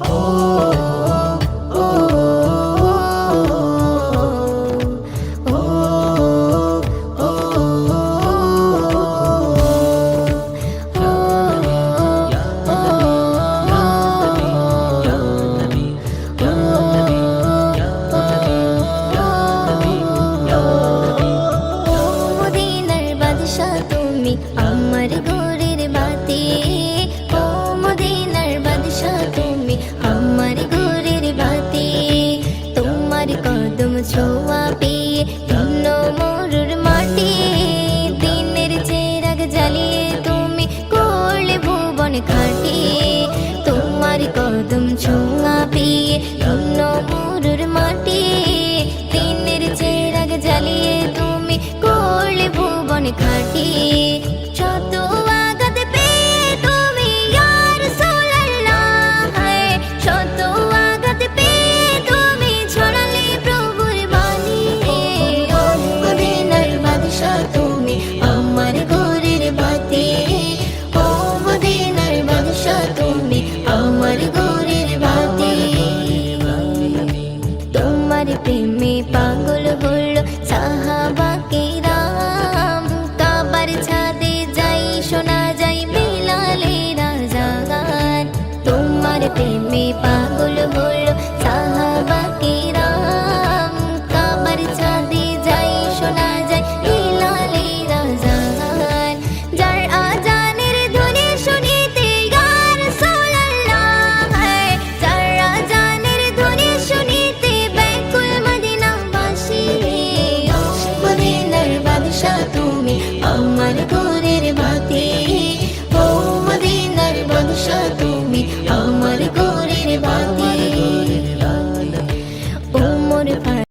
oh. ছোঁয়া পেয়ে ধন্য মরুর মাটি। দিনের চেরাগ জ্বালিয়ে তুমি করলে ভুবন খাটি। তোমার কদম ছোঁয়া পেয়ে ভিন্ন মরুর মাটি। দিনের চেরাগ জ্বালিয়ে তুমি করলে ভুবন খাটি। প্রেমে পাগল হলো সাহাবাকে রাম। কাবার ছাদে যাই, শোনা যাই বেলালে রাজাগান তোমার প্রেমে পাগল হলো সাহাবাকে